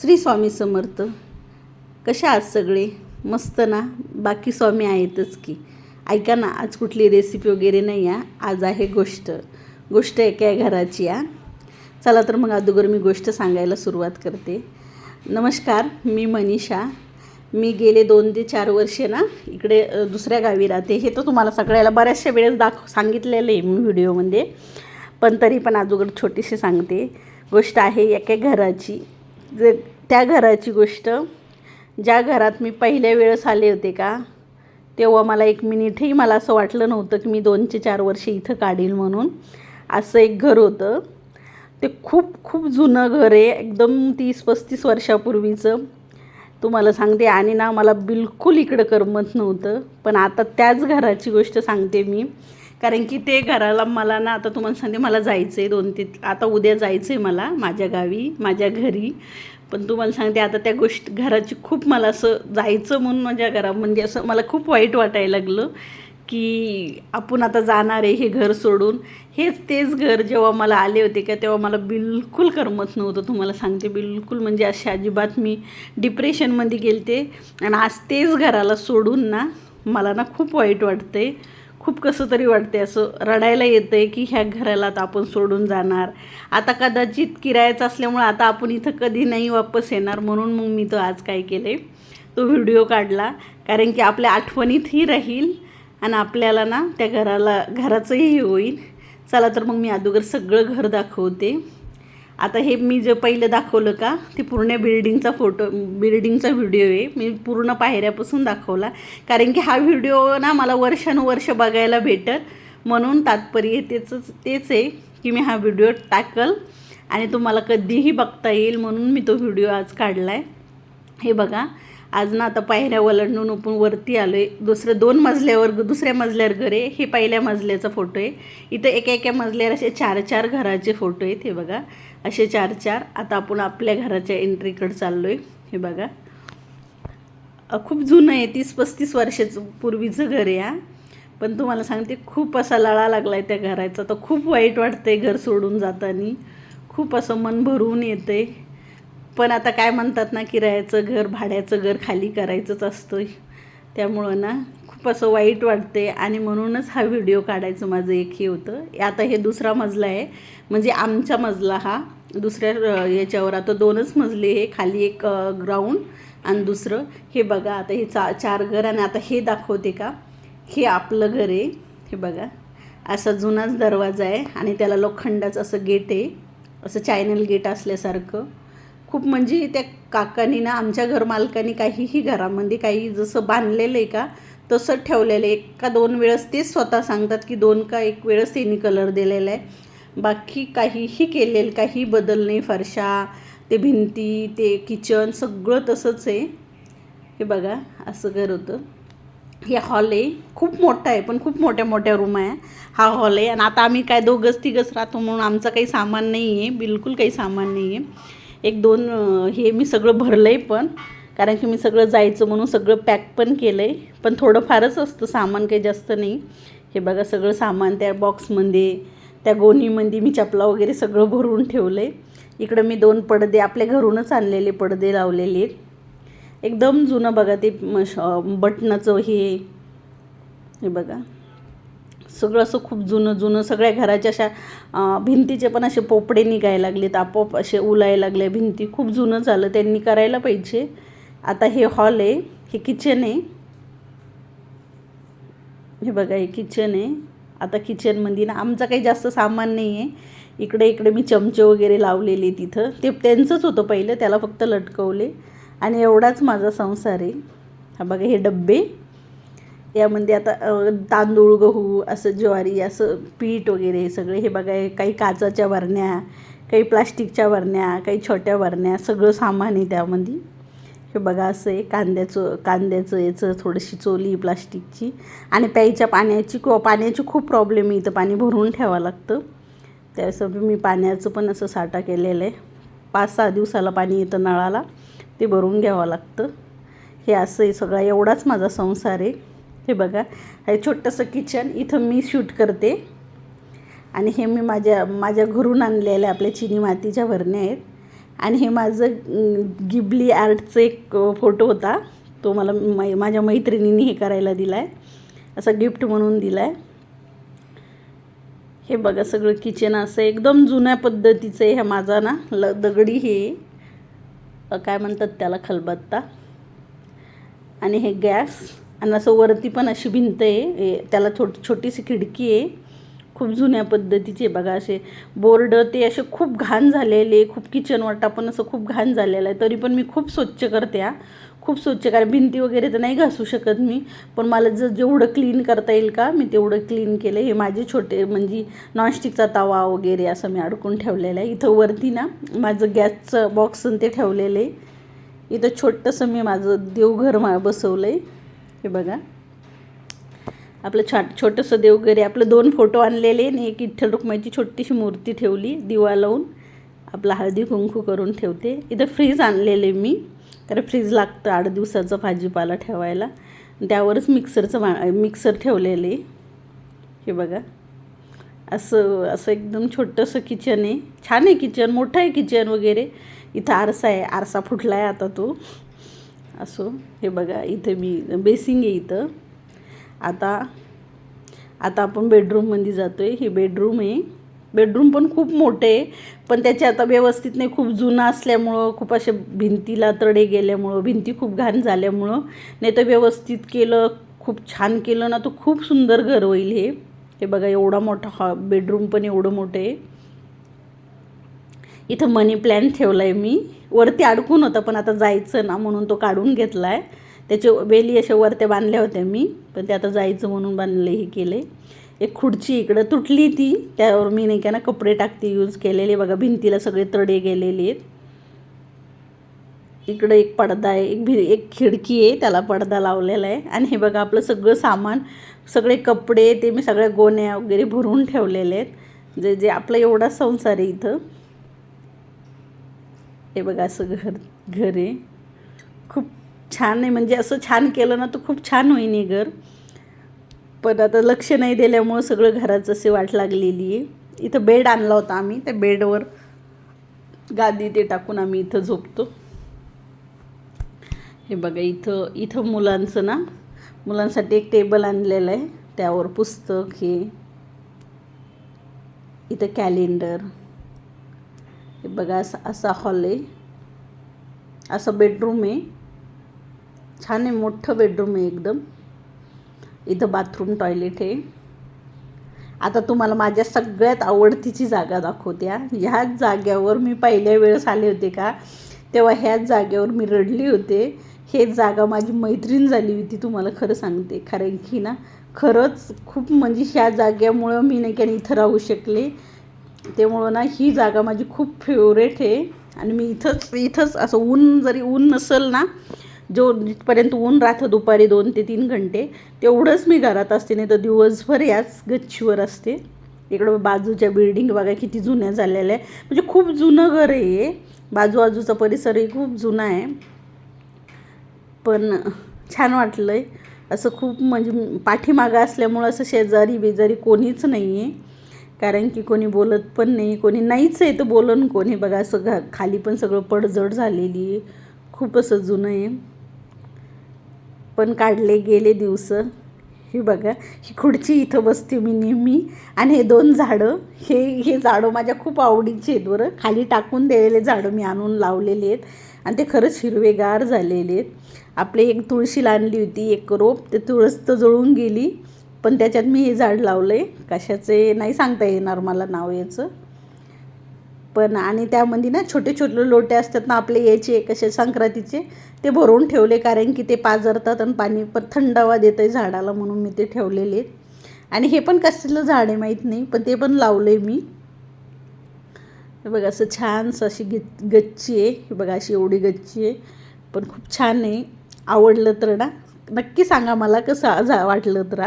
श्री स्वामी समर्थ. कशा आहात सगळे? मस्त ना? बाकी स्वामी आहेतच की. ऐका ना आज कुठली रेसिपी वगैरे नाही आहे. आज आहे गोष्ट. गोष्ट एका घराची आ चला तर मग अगोदर मी गोष्ट सांगायला सुरुवात करते. नमस्कार मी मनीषा. मी गेले दोन ते चार वर्षे ना इकडे दुसऱ्या गावी राहते. हे तर तुम्हाला सगळ्याला बऱ्याचशा वेळेस दाख सांगितलेलं आहे मी व्हिडिओमध्ये पण तरी पण अजोगर छोटीशी सांगते. गोष्ट आहे एका घराची. जे त्या घराची गोष्ट ज्या घरात मी पहिल्या वेळेस आले होते का तेव्हा मला एक मिनिटही मला असं वाटलं नव्हतं की मी दोनचे चार वर्षे इथं काढील म्हणून. असं एक घर होतं. ते खूप खूप जुनं घर आहे. एकदम तीस पस्तीस वर्षापूर्वीचं. तुम्हाला सांगते आणि ना मला बिलकुल इकडं करमत नव्हतं. पण आता त्याच घराची गोष्ट सांगते मी. कारण की ते घराला मला ना आता तुम्हाला सांगते मला जायचं आहे दोन ते आता उद्या जायचं आहे मला माझ्या गावी माझ्या घरी. पण तुम्हाला सांगते आता त्या गोष्ट घराची खूप मला असं जायचं म्हणून माझ्या घरा म्हणजे असं मला खूप वाईट वाटायला लागलं की आपण आता जाणार आहे हे घर सोडून. हेच तेच घर जेव्हा मला आले होते का तेव्हा मला बिलकुल करमत नव्हतं. तुम्हाला सांगते बिलकुल म्हणजे अशी अजिबात मी डिप्रेशनमध्ये गेलते. आणि आज तेच घराला सोडून ना मला ना खूप वाईट वाटते खूप कसं तरी वाटते असं रडायला येतं आहे की ह्या घराला आता आपण सोडून जाणार. आता कदाचित किरायाचं असल्यामुळे आता आपण इथं कधी नाही वापस येणार म्हणून मग मी तो आज काय केले तो व्हिडिओ काढला. कारण की आपल्या आठवणीतही राहील आणि आपल्याला ना त्या घराला घराचंही होईल. चला तर मग मी अगोदर सगळं घर दाखवते. आता हे मी जे पहिलं दाखवलं का ते पूर्ण बिल्डिंगचा फोटो बिल्डिंगचा व्हिडिओ आहे. मी पूर्ण पायऱ्यापासून दाखवला. कारण की हा व्हिडिओ ना मला वर्षानुवर्ष बघायला भेटत. म्हणून तात्पर्य तेच तेच आहे की मी हा व्हिडिओ टाकल आणि तुम्हाला कधीही बघता येईल म्हणून मी तो व्हिडिओ आज काढला आहे हे बघा आज ना आता पायऱ्या वलंडून आपण वरती आलो आहे दुसरं दोन मजल्यावर दुसऱ्या मजल्यावर घर आहे. हे पहिल्या मजल्याचा फोटो आहे. इथं एका एका मजल्यावर असे चार चार घराचे फोटो आहेत. हे बघा. असे चार चार. आता आपण आपल्या घराच्या एंट्रीकडे चाललो आहे हे बघा. खूप जुनं आहे तीस पस्तीस वर्षाचं पूर्वीचं घर आहे हा. पण तुम्हाला सांगते खूप असा लळा लागला आहे त्या घराचा. तर खूप वाईट वाटतं आहे घर सोडून जाताना. खूप असं मन भरून येतं आहे पण आता काय म्हणतात ना किरायाचं घर भाड्याचं घर खाली करायचंच असतं त्यामुळं ना खूप असं वाईट वाटते आणि म्हणूनच हा व्हिडिओ काढायचं माझं एक हे होतं. आता हे दुसरा मजला आहे. म्हणजे आमचा मजला हा दुसऱ्या याच्यावर. आता दोनच मजले हे खाली एक ग्राउंड आणि दुसरं. हे बघा आता हे चा चार घर आणि आता हे दाखवते का? हे आपलं घर आहे. हे बघा. असा जुनाच दरवाजा आहे आणि त्याला लोखंडाचं असं गेट आहे. असं चायनल गेट असल्यासारखं. खूप म्हणजे त्या काकानी ना आमच्या घरमालकानी काहीही घरामध्ये काही जसं बांधलेलं आहे का तसं ठेवलेलं. आहे एका का दोन वेळेस तेच स्वतः सांगतात की दोन का एक वेळेस त्यांनी कलर दिलेला आहे. बाकी काहीही केलेलं काही बदल नाही. फरशा ते भिंती ते किचन सगळं तसंच आहे. हे बघा असं घर होतं. हे हॉल आहे. खूप मोठा आहे पण खूप मोठ्या मोठ्या रूम आहे. हा हॉल आहे. आणि आता आम्ही काय दोघंच तिघंच राहतो म्हणून आमचं काही सामान नाही आहे बिलकुल काही सामान नाही आहे एक दोन हे मी सगळं भरलं आहे पण. कारण की मी सगळं जायचं म्हणून सगळं पॅक पण केलं आहे पण थोडंफारच असतं सामान काही जास्त नाही. हे बघा सगळं सामान त्या बॉक्समध्ये त्या गोणीमध्ये मी चपला वगैरे सगळं भरून ठेवलं आहे इकडं मी दोन पडदे आपल्या घरूनच आणलेले पडदे लावलेले आहेत. एकदम जुनं बघा ते म- श- बटनाचं हे. हे बघा. सगळं असं खूप जुनं जुनं सगळ्या घराच्या अशा भिंतीचे पण असे पोपडे निघायला लागलेत. आपोआप असे उलायला लागले. भिंती खूप जुनं झालं. त्यांनी करायला पाहिजे. आता हे हॉल आहे हे किचन आहे. हे बघा हे किचन आहे. आता किचनमध्ये ना आमचं काही जास्त सामान नाही आहे इकडे इकडे मी चमचे वगैरे लावलेले तिथं. ते त्यांचंच होतं पहिलं त्याला फक्त लटकवले. आणि एवढाच माझा संसार आहे. हा बघा हे डब्बे. यामध्ये आता तांदूळ गहू असं ज्वारी असं पीठ वगैरे हे सगळे. हे बघा काही काचाच्या वरण्या काही प्लास्टिकच्या वरण्या काही छोट्या वरण्या सगळं सामान आहे त्यामध्ये. हे बघा असं आहे कांद्याचं कांद्याचं याचं थोडीशी चोली प्लास्टिकची. आणि प्यायच्या पाण्याची किंवा पाण्याची खूप प्रॉब्लेम आहे इथं. पाणी भरून ठेवावं लागतं. त्यासाठी मी पाण्याचं पण असं साठा केलेलं आहे. पाच सहा दिवसाला पाणी येतं नळाला ते भरून घ्यावं लागतं. हे असं आहे सगळा. एवढाच माझा संसार आहे. हे बघा हे छोटंसं किचन इथं मी शूट करते. आणि हे मी माझ्या माझ्या घरून आणलेल्या आपल्या चिनी मातीच्या भरण्या आहेत. आणि हे माझं गिबली आर्टचं एक फोटो होता. तो मला मै माझ्या मैत्रिणींनी हे करायला दिला आहे असा गिफ्ट म्हणून दिला आहे हे बघा सगळं किचन असं एकदम जुन्या पद्धतीचं आहे ह्या माझा ना. ल दगडी हे. काय म्हणतात त्याला? खलबत्ता. आणि हे गॅस. आणि असं वरती पण अशी भिंत आहे. त्याला छोट छोटीशी खिडकी आहे. खूप जुन्या पद्धतीचे बघा असे बोर्ड ते असे खूप घाण झालेले खूप किचन वाटा पण असं खूप घाण झालेलं आहे तरी पण मी खूप स्वच्छ करते हा. खूप स्वच्छ कारण भिंती वगैरे तर नाही घासू शकत मी पण मला जर जेवढं क्लीन करता येईल का मी तेवढं क्लीन केलं. हे माझे छोटे म्हणजे नॉनस्टिकचा तवा वगैरे असं मी अडकून ठेवलेलं आहे. इथं वरती ना माझं गॅसचं बॉक्स ते ठेवलेलं आहे. इथं छोटंसं मी माझं देवघर मा बसवलं आहे हे बघा. आपलं छाट छोटंसं देवघरी आपलं दोन फोटो आणलेले आणि एक विठ्ठल रुक्माईची छोटीशी मूर्ती ठेवली दिवा लावून. आपला हळदी कुंकू करून ठेवते. इथं फ्रीज आणलेले मी. कारण फ्रीज लागतं आठ दिवसाचा भाजीपाला ठेवायला. त्यावरच मिक्सरचं मा मिक्सर ठेवलेले. हे बघा. असं असं एकदम छोटंसं किचन आहे. छान आहे किचन मोठं आहे किचन वगैरे. इथं आरसा आहे. आरसा फुटला आहे आता तो. असो. हे बघा इथे मी बेसिंग आहे इथं. आता आता आपण बेडरूममध्ये जातो आहे हे बेडरूम आहे. बेडरूम पण खूप मोठे आहे पण त्याचे आता व्यवस्थित नाही. खूप जुनं असल्यामुळं खूप असे भिंतीला तडे गेल्यामुळं भिंती खूप घाण झाल्यामुळं नाही तर व्यवस्थित केलं खूप छान केलं ना तर खूप सुंदर घर होईल हे. हे बघा एवढा मोठा हॉ बेडरूम पण एवढं मोठं आहे. इथं मनी प्लॅन ठेवला आहे मी. वरती अडकून होता पण आता जायचं ना म्हणून तो काढून घेतला आहे त्याचे वेली अशा वरत्या बांधल्या होत्या मी पण ते आता जायचं म्हणून बांधले हे केले. एक खुर्ची इकडं तुटली ती त्यावर मी नाही का ना कपडे टाकते यूज केलेले. बघा भिंतीला सगळे तडे गेलेले आहेत. इकडं एक पडदा आहे एक भि एक खिडकी आहे त्याला पडदा लावलेला आहे. आणि हे बघा आपलं सगळं सामान सगळे कपडे ते मी सगळ्या गोण्या वगैरे भरून ठेवलेले आहेत. जे जे आपलं एवढा संसार आहे इथं. हे बघा असं घर घर आहे. खूप छान आहे. म्हणजे असं छान केलं ना तर खूप छान होईन हे घर. पण आता लक्ष नाही दिल्यामुळं सगळं घराचं असे वाट लागलेली आहे. इथं बेड आणला होता आम्ही त्या बेडवर गादी ते टाकून आम्ही इथं झोपतो. हे बघा इथं इथं मुलांचं ना मुलांसाठी एक टेबल आणलेलं आहे. त्यावर पुस्तक हे. इथं कॅलेंडर हे बघा असा असा हॉल आहे. असं बेडरूम आहे. छान आहे मोठं बेडरूम आहे एकदम. इथं बाथरूम टॉयलेट आहे. आता तुम्हाला माझ्या सगळ्यात आवडतीची जागा दाखवत्या ह्याच जाग्यावर मी पहिल्या वेळेस आले होते का तेव्हा ह्याच जागेवर मी रडली होते. हे जागा माझी मैत्रीण झाली होती तुम्हाला खरं सांगते. कारण की ना खरंच खूप म्हणजे ह्या जाग्यामुळं मी नाही का इथं राहू शकले. त्यामुळं ना ही जागा माझी खूप फेवरेट आहे. आणि मी इथंच इथंच असं ऊन जरी ऊन नसेल ना जो जिथपर्यंत ऊन राहतं दुपारी दोन ते तीन घंटे तेवढंच मी घरात असते नाही तर दिवसभर याच गच्चीवर असते. इकडं बाजूच्या बिल्डिंग बघा किती जुन्या झालेल्या आहे. म्हणजे खूप जुनं घर आहे बाजूबाजूचा परिसरही खूप जुना आहे. पण छान वाटलं आहे असं खूप म्हणजे पाठीमागं असल्यामुळं असं शेजारी बेजारी कोणीच नाही आहे कारण की कोणी बोलत पण नाही कोणी नाहीच आहे तर बोलन कोणी बघा असं घा खाली पण सगळं पडझड झालेली आहे. खूप असं जुनं आहे. पण काढले गेले दिवस. हे बघा ही खुर्ची इथं बसते मी नेहमी. आणि हे दोन झाडं हे हे झाडं माझ्या खूप आवडीचे आहेत बरं. खाली टाकून दिलेले झाडं मी आणून लावलेले आहेत. आणि ते खरंच हिरवेगार झालेले आहेत. आपले एक तुळशीला आणली होती एक रोप ते तुळस तर जळून गेली. पण त्याच्यात मी हे झाड लावलं आहे कशाचे नाही सांगता येणार मला नाव याचं. पण आणि त्यामध्ये ना छोटे छोटे लोटे असतात ना आपले याचे कसे संक्रांतीचे ते भरून ठेवले कारण की ते पाजरतात आणि पाणी पण थंडावा देतं आहे झाडाला म्हणून मी ते ठेवलेले. आहेत आणि हे पण कसलं झाड आहे माहीत नाही पण ते पण लावलं आहे मी. हे बघा असं छानसं अशी ग गच्ची आहे. हे बघा अशी एवढी गच्ची आहे. पण खूप छान आहे. आवडलं तर ना नक्की सांगा मला कसं जा वाटलं तर